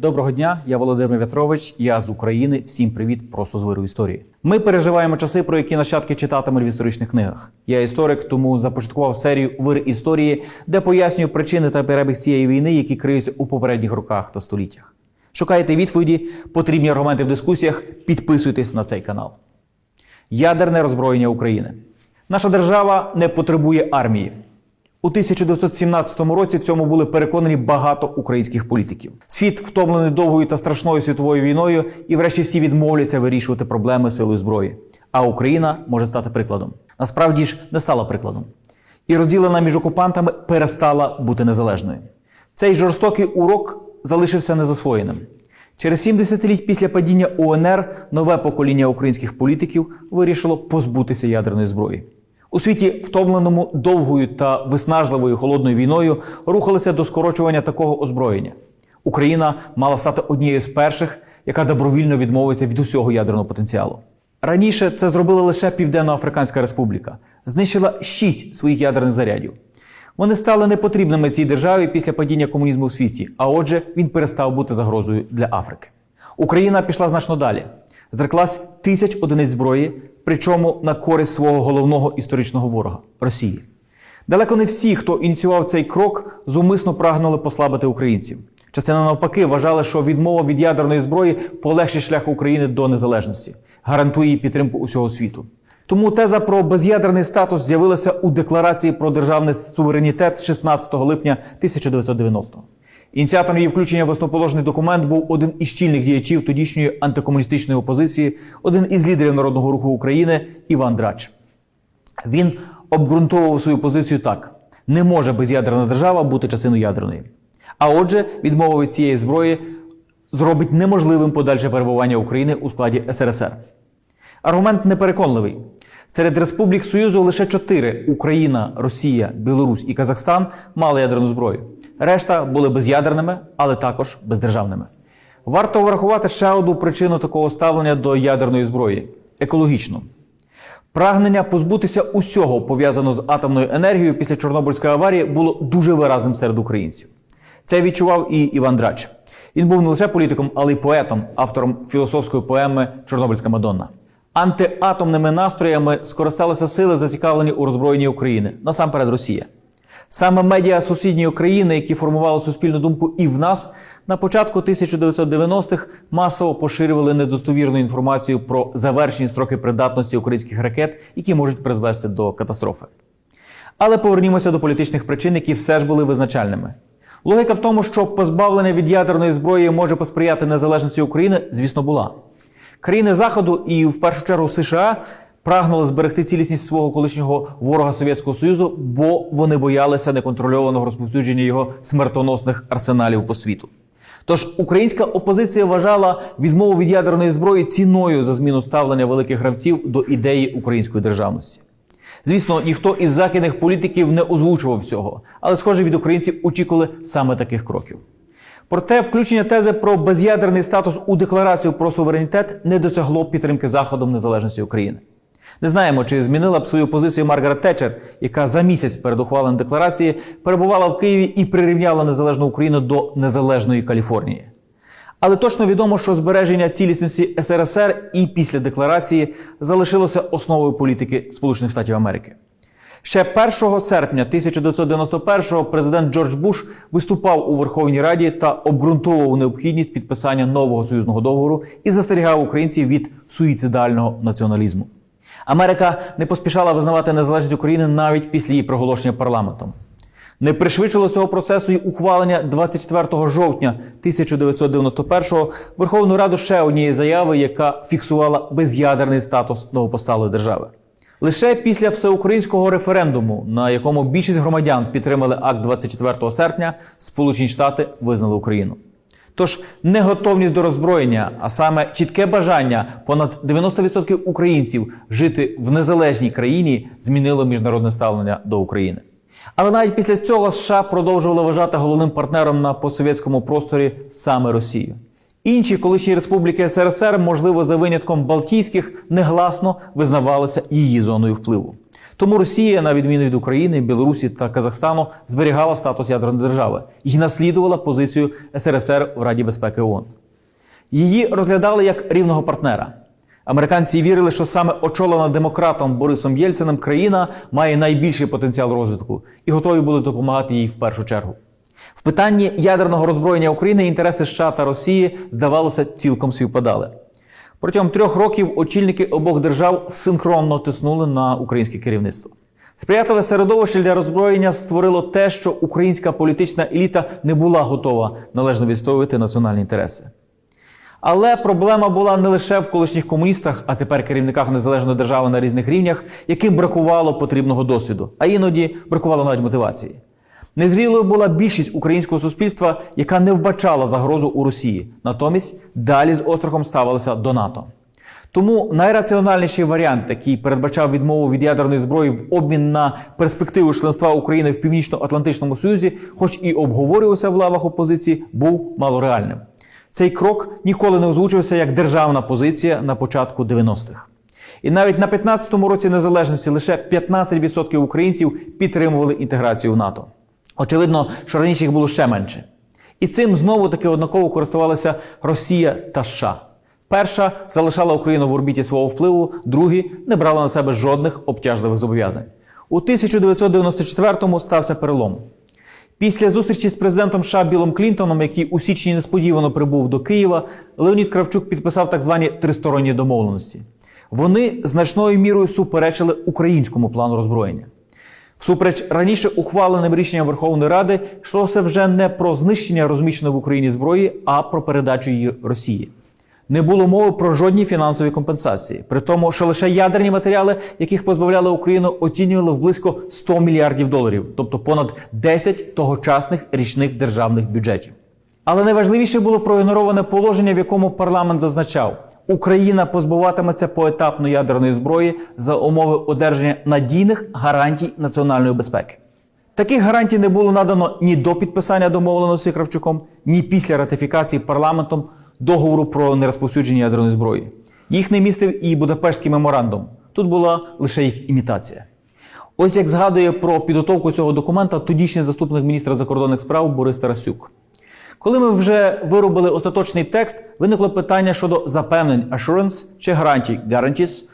Доброго дня, я Володимир В'ятрович. Я з України. Всім привіт, просто з виру історії. Ми переживаємо часи, про які нащадки читатимуть в історичних книгах. Я історик, тому започаткував серію Вир історії, де пояснюю причини та перебіг цієї війни, які криються у попередніх роках та століттях. Шукайте відповіді, потрібні аргументи в дискусіях. Підписуйтесь на цей канал. Ядерне роззброєння України. Наша держава не потребує армії. У 1917 році в цьому були переконані багато українських політиків. Світ втомлений довгою та страшною світовою війною, і врешті всі відмовляться вирішувати проблеми силою зброї. А Україна може стати прикладом. Насправді ж не стала прикладом. І розділена між окупантами перестала бути незалежною. Цей жорстокий урок залишився незасвоєним. Через сім десятиліть після падіння УНР нове покоління українських політиків вирішило позбутися ядерної зброї. У світі, втомленому довгою та виснажливою холодною війною, рухалися до скорочування такого озброєння. Україна мала стати однією з перших, яка добровільно відмовиться від усього ядерного потенціалу. Раніше це зробила лише Південно-Африканська Республіка, знищила шість своїх ядерних зарядів. Вони стали непотрібними цій державі після падіння комунізму в світі, а отже, він перестав бути загрозою для Африки. Україна пішла значно далі. Зреклась тисяч одиниць зброї, причому на користь свого головного історичного ворога Росії. Далеко не всі, хто ініціював цей крок, зумисно прагнули послабити українців. Частина навпаки вважала, що відмова від ядерної зброї полегшить шлях України до незалежності, гарантує їй підтримку усього світу. Тому теза про без'ядерний статус з'явилася у декларації про державний суверенітет 16 липня 1990-го. Ініціатором її включення в основоположний документ був один із чільних діячів тодішньої антикомуністичної опозиції, один із лідерів народного руху України Іван Драч. Він обґрунтовував свою позицію так: не може без'ядерна держава бути частиною ядерної. А отже, відмова від цієї зброї зробить неможливим подальше перебування України у складі СРСР. Аргумент непереконливий. Серед республік Союзу лише чотири Україна, Росія, Білорусь і Казахстан мали ядерну зброю. Решта були без'ядерними, але також бездержавними. Варто врахувати ще одну причину такого ставлення до ядерної зброї екологічну. Прагнення позбутися усього пов'язаного з атомною енергією після Чорнобильської аварії було дуже виразним серед українців. Це відчував і Іван Драч. Він був не лише політиком, але й поетом, автором філософської поеми Чорнобильська Мадонна. Антиатомними настроями скористалися сили, зацікавлені у роззброєнні України, насамперед Росія. Саме медіа сусідньої країни, які формували суспільну думку і в нас, на початку 1990-х масово поширювали недостовірну інформацію про завершені строки придатності українських ракет, які можуть призвести до катастрофи. Але повернімося до політичних причин, які все ж були визначальними. Логіка в тому, що позбавлення від ядерної зброї може посприяти незалежності України, звісно, була. Країни Заходу і в першу чергу США прагнули зберегти цілісність свого колишнього ворога Совєтського Союзу, бо вони боялися неконтрольованого розповсюдження його смертоносних арсеналів по світу. Тож українська опозиція вважала відмову від ядерної зброї ціною за зміну ставлення великих гравців до ідеї української державності. Звісно, ніхто із західних політиків не озвучував цього, але, схоже, від українців очікували саме таких кроків. Проте включення тези про без'ядерний статус у декларацію про суверенітет не досягло підтримки Заходом незалежності України. Не знаємо, чи змінила б свою позицію Маргарет Тетчер, яка за місяць перед ухваленням декларації перебувала в Києві і прирівняла незалежну Україну до незалежної Каліфорнії. Але точно відомо, що збереження цілісності СРСР і після декларації залишилося основою політики Сполучених Штатів Америки. Ще 1 серпня 1991-го президент Джордж Буш виступав у Верховній Раді та обґрунтовував необхідність підписання нового союзного договору і застерігав українців від суїцидального націоналізму. Америка не поспішала визнавати незалежність України навіть після її проголошення парламентом. Не пришвидшило цього процесу й ухвалення 24 жовтня 1991-го Верховної Ради ще однієї заяви, яка фіксувала без'ядерний статус новопосталої держави. Лише після всеукраїнського референдуму, на якому більшість громадян підтримали акт 24 серпня, Сполучені Штати визнали Україну. Тож неготовність до роззброєння, а саме чітке бажання понад 90% українців жити в незалежній країні, змінило міжнародне ставлення до України. Але навіть після цього США продовжували вважати головним партнером на постсовєтському просторі саме Росію. Інші колишні республіки СРСР, можливо, за винятком Балтійських, негласно визнавалися її зоною впливу. Тому Росія, на відміну від України, Білорусі та Казахстану, зберігала статус ядерної держави і наслідувала позицію СРСР в Раді безпеки ООН. Її розглядали як рівного партнера. Американці вірили, що саме очолена демократом Борисом Єльциним країна має найбільший потенціал розвитку і готові були допомагати їй в першу чергу. В питанні ядерного роззброєння України інтереси США та Росії, здавалося, цілком співпадали. Протягом трьох років очільники обох держав синхронно тиснули на українське керівництво. Сприятливе середовище для роззброєння створило те, що українська політична еліта не була готова належно відстоювати національні інтереси. Але проблема була не лише в колишніх комуністах, а тепер керівниках незалежної держави на різних рівнях, яким бракувало потрібного досвіду, а іноді бракувало навіть мотивації. Незрілою була більшість українського суспільства, яка не вбачала загрозу у Росії, натомість далі з острахом ставилася до НАТО. Тому найраціональніший варіант, який передбачав відмову від ядерної зброї в обмін на перспективу членства України в Північно-Атлантичному Союзі, хоч і обговорювався в лавах опозиції, був малореальним. Цей крок ніколи не озвучився як державна позиція на початку 90-х. І навіть на 15-му році незалежності лише 15% українців підтримували інтеграцію в НАТО. Очевидно, що раніше їх було ще менше. І цим знову таки однаково користувалися Росія та США. Перша залишала Україну в орбіті свого впливу, другі не брала на себе жодних обтяжливих зобов'язань. У 1994-му стався перелом. Після зустрічі з президентом США Білом Клінтоном, який у січні несподівано прибув до Києва, Леонід Кравчук підписав так звані тристоронні домовленості. Вони значною мірою суперечили українському плану роззброєння. Всупереч раніше ухваленим рішенням Верховної Ради йшлося вже не про знищення розміщеної в Україні зброї, а про передачу її Росії. Не було мови про жодні фінансові компенсації, при тому, що лише ядерні матеріали, яких позбавляли Україну, оцінювали в близько 100 мільярдів доларів, тобто понад 10 тогочасних річних державних бюджетів. Але найважливіше було проігнороване положення, в якому парламент зазначав, Україна позбуватиметься поетапно ядерної зброї за умови одержання надійних гарантій національної безпеки. Таких гарантій не було надано ні до підписання домовленості Кравчуком, ні після ратифікації парламентом договору про нерозповсюдження ядерної зброї. Їх не містив і Будапештський меморандум. Тут була лише їх імітація. Ось як згадує про підготовку цього документа тодішній заступник міністра закордонних справ Борис Тарасюк. Коли ми вже виробили остаточний текст, виникло питання щодо запевнень assurance чи гарантій guarantees.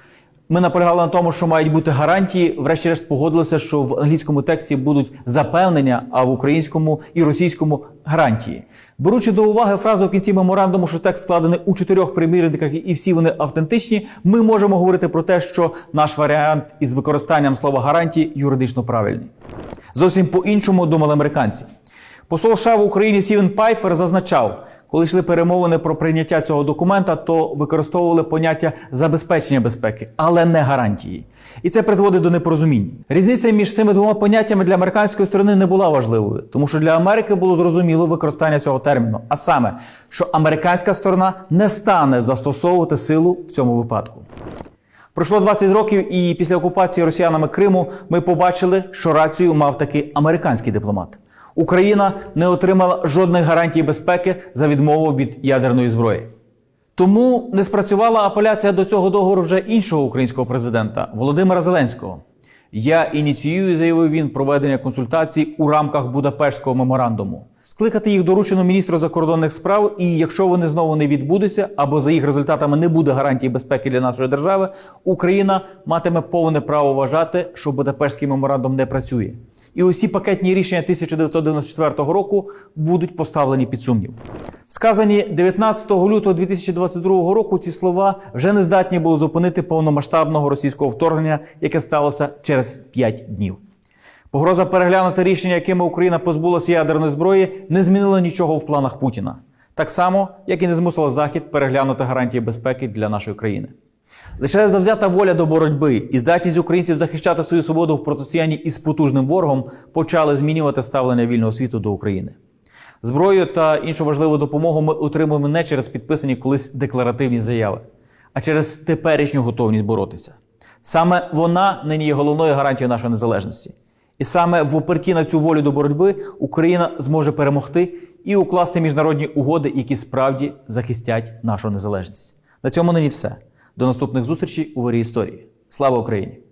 Ми наполягали на тому, що мають бути гарантії. Врешті-решт погодилися, що в англійському тексті будуть запевнення, а в українському і російському гарантії. Беручи до уваги фразу в кінці меморандуму, що текст складений у чотирьох примірниках і всі вони автентичні, ми можемо говорити про те, що наш варіант із використанням слова гарантії юридично правильний. Зовсім по-іншому думали американці. Посол США в Україні Сівен Пайфер зазначав, коли йшли перемовини про прийняття цього документа, то використовували поняття забезпечення безпеки, але не гарантії. І це призводить до непорозумінь. Різниця між цими двома поняттями для американської сторони не була важливою, тому що для Америки було зрозуміло використання цього терміну, а саме, що американська сторона не стане застосовувати силу в цьому випадку. Пройшло 20 років, і після окупації росіянами Криму ми побачили, що рацію мав таки американський дипломат. Україна не отримала жодних гарантій безпеки за відмову від ядерної зброї. Тому не спрацювала апеляція до цього договору вже іншого українського президента Володимира Зеленського. Я ініціюю, заявив він, проведення консультацій у рамках Будапештського меморандуму. Скликати їх доручено міністру закордонних справ, і якщо вони знову не відбудуться або за їх результатами не буде гарантії безпеки для нашої держави, Україна матиме повне право вважати, що Будапештський меморандум не працює. І усі пакетні рішення 1994 року будуть поставлені під сумнів. Сказані 19 лютого 2022 року ці слова вже не здатні були зупинити повномасштабного російського вторгнення, яке сталося через 5 днів. Погроза переглянути рішення, якими Україна позбулася ядерної зброї, не змінила нічого в планах Путіна, так само, як і не змусила Захід переглянути гарантії безпеки для нашої країни. Лише завзята воля до боротьби і здатність українців захищати свою свободу в протистоянні із потужним ворогом почали змінювати ставлення вільного світу до України. Зброю та іншу важливу допомогу ми отримуємо не через підписані колись декларативні заяви, а через теперішню готовність боротися. Саме вона нині є головною гарантією нашої незалежності. І саме в оперті на цю волю до боротьби Україна зможе перемогти і укласти міжнародні угоди, які справді захистять нашу незалежність. На цьому нині все. До наступних зустрічей у вирі історії. Слава Україні!